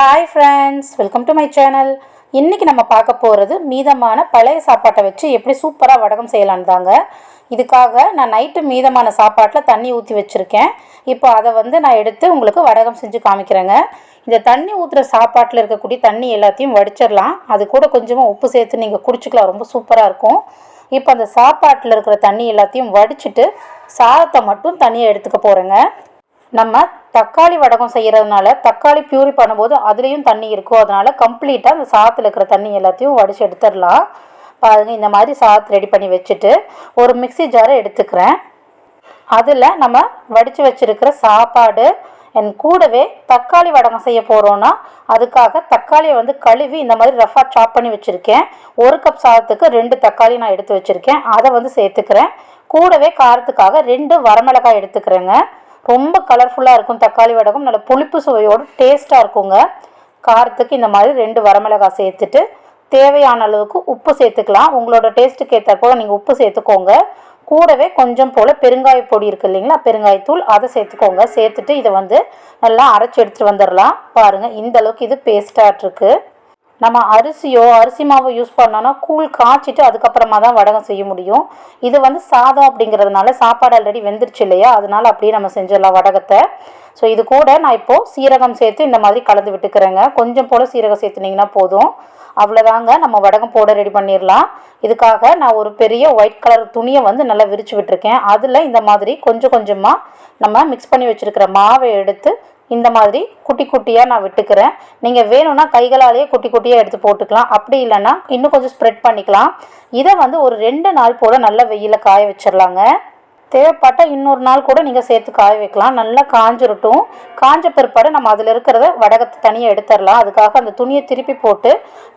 Hi friends welcome to my channel இன்றைக்கி நம்ம பார்க்க போகிறது மீதமான பழைய சாப்பாட்டை வச்சு எப்படி சூப்பராக வடகம் செய்யலான்னு தாங்க. இதுக்காக நான் நைட்டு மீதமான சாப்பாட்டில் தண்ணி ஊற்றி வச்சுருக்கேன். இப்போ அதை வந்து நான் எடுத்து உங்களுக்கு வடகம் செஞ்சு காமிக்கிறேங்க. இந்த தண்ணி ஊற்றுற சாப்பாட்டில் இருக்கக்கூடிய தண்ணி எல்லாத்தையும் வடிச்சிடலாம். அது கூட கொஞ்சமாக உப்பு சேர்த்து நீங்கள் குடிச்சிக்கலாம் ரொம்ப சூப்பராக இருக்கும். இப்போ அந்த சாப்பாட்டில் இருக்கிற தண்ணி எல்லாத்தையும் வடிச்சிட்டு சாதத்தை மட்டும் தனியாக எடுத்துக்க போகிறேங்க நம்ம தக்காளி வடகம் செய்கிறதுனால தக்காளி பியூரி பண்ணும்போது அதுலேயும் தண்ணி இருக்கும். அதனால் கம்ப்ளீட்டாக அந்த சாதத்தில் இருக்கிற தண்ணி எல்லாத்தையும் வடித்து எடுத்துடலாம். பாருங்கள் இந்த மாதிரி சாதத்தை ரெடி பண்ணி வச்சுட்டு ஒரு மிக்ஸி ஜாரை எடுத்துக்கிறேன். அதில் நம்ம வடித்து வச்சுருக்கிற சாப்பாடு என் கூடவே தக்காளி வடகம் செய்ய போகிறோன்னா அதுக்காக தக்காளியை வந்து கழுவி இந்த மாதிரி ரஃபாக சாப் பண்ணி வச்சுருக்கேன். ஒரு கப் சாதத்துக்கு ரெண்டு தக்காளி நான் எடுத்து வச்சுருக்கேன். அதை வந்து சேர்த்துக்கிறேன். கூடவே காரத்துக்காக ரெண்டு வரமிளகாய் எடுத்துக்கிறேங்க. ரொம்ப கலர்ஃபுல்லாக இருக்கும் தக்காளி வடகம். நல்ல புளிப்பு சுவையோடு டேஸ்ட்டாக இருக்குங்க. காரத்துக்கு இந்த மாதிரி ரெண்டு வரமிளகாய் சேர்த்துட்டு தேவையான அளவுக்கு உப்பு சேர்த்துக்கலாம். உங்களோட டேஸ்ட்டுக்கு ஏற்ற போல் நீங்கள் உப்பு சேர்த்துக்கோங்க. கூடவே கொஞ்சம் போல் பெருங்காய பொடி இருக்குது இல்லைங்களா? பெருங்காயத்தூள் அதை சேர்த்துக்கோங்க. சேர்த்துட்டு இதை வந்து நல்லா அரைச்சி எடுத்துகிட்டு வந்துடலாம் பாருங்கள் இந்த அளவுக்கு இது பேஸ்டாக இருக்குது நம்ம அரிசியோ அரிசி மாவோ யூஸ் பண்ணோன்னா கூழ் காய்ச்சிட்டு அதுக்கப்புறமா தான் வடகம் செய்ய முடியும். இது வந்து சாதம் அப்படிங்கிறதுனால சாப்பாடு ஆல்ரெடி வெந்துருச்சு இல்லையா? அதனால அப்படியே நம்ம செஞ்சிடலாம் வடகத்தை. ஸோ இது கூட நான் இப்போது சீரகம் சேர்த்து இந்த மாதிரி கலந்து விட்டுக்கிறேங்க. கொஞ்சம் போல் சீரகம் சேர்த்துனீங்கன்னா போதும். அவ்வளோதாங்க நம்ம வடகம் போட ரெடி பண்ணிடலாம். இதுக்காக நான் ஒரு பெரிய ஒயிட் கலர் துணியை வந்து நல்லா விரித்து விட்டுருக்கேன். அதில் இந்த மாதிரி கொஞ்சம் கொஞ்சமாக நம்ம மிக்ஸ் பண்ணி வச்சுருக்கிற மாவை எடுத்து இந்த மாதிரி குட்டி குட்டியாக நான் விட்டுக்கிறேன். நீங்கள் வேணும்னா கைகளாலேயே குட்டி குட்டியாக எடுத்து போட்டுக்கலாம். அப்படி இல்லைன்னா இன்னும் கொஞ்சம் ஸ்ப்ரெட் பண்ணிக்கலாம். இதை வந்து ஒரு ரெண்டு நாள் போல் நல்ல வெயிலில் காய வச்சிடலாங்க. தேவைப்பட்டால் இன்னொரு நாள் கூட நீங்கள் சேர்த்து காய வைக்கலாம். நல்லா காஞ்சிரட்டும். காஞ்ச பிற்பாடு நம்ம அதில் இருக்கிறத வடகத்தை தனியாக எடுத்துடலாம் அதுக்காக அந்த துணியை திருப்பி போட்டு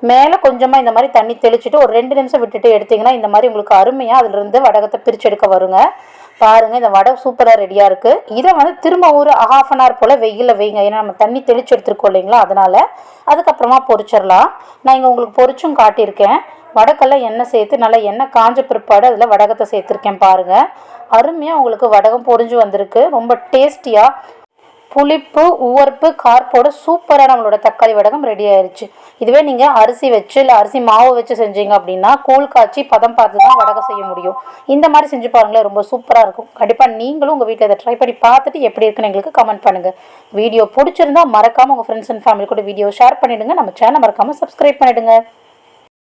மேலே கொஞ்சமாக இந்த மாதிரி தண்ணி தெளிச்சுட்டு ஒரு ரெண்டு நிமிஷம் விட்டுட்டு எடுத்திங்கன்னா இந்த மாதிரி உங்களுக்கு அருமையாக அதிலிருந்து வடகத்தை பிரித்து எடுக்க வருங்க. பாருங்கள் இந்த வடை சூப்பராக ரெடியாக இருக்குது இதை வந்து திரும்ப ஒரு ஹாஃப் அன் ஹவர் போல் வெயிலில் வைங்க. ஏன்னா நம்ம தண்ணி தெளிச்சு எடுத்துருக்கோம் இல்லைங்களா? அதனால் அதுக்கப்புறமா பொரிச்சிடலாம் நான் இங்கே உங்களுக்கு பொரிச்சும் காட்டியிருக்கேன். வடக்கெல்லாம் எண்ணெய் சேர்த்து நல்லா எண்ணெய் காஞ்ச பிற்பாடு அதில் வடகத்தை சேர்த்துருக்கேன் பாருங்கள் அருமையாக உங்களுக்கு வடகம் பொறிஞ்சு வந்திருக்கு. ரொம்ப டேஸ்டியாக புளிப்பு உவர்ப்பு கார்ப்போட சூப்பராக நம்மளோட தக்காளி வடகம் ரெடி ஆயிடுச்சு இதுவே நீங்கள் அரிசி வச்சு இல்லை அரிசி மாவு வச்சு செஞ்சீங்க அப்படின்னா கூழ் காய்ச்சி பதம் பார்த்து தான் வடகம் செய்ய முடியும். இந்த மாதிரி செஞ்சு பாருங்களேன் ரொம்ப சூப்பராக இருக்கும். கண்டிப்பாக நீங்களும் உங்கள் வீட்டில் இதை ட்ரை பண்ணி பார்த்துட்டு எப்படி இருக்குன்னு எங்களுக்கு கமெண்ட் பண்ணுங்கள் வீடியோ பிடிச்சிருந்தா மறக்காமல் உங்கள் ஃப்ரெண்ட்ஸ் அண்ட் ஃபேமிலி கூட வீடியோ ஷேர் பண்ணிவிடுங்க நம்ம சேனல் மறக்காமல் சப்ஸ்கிரைப் பண்ணிவிடுங்க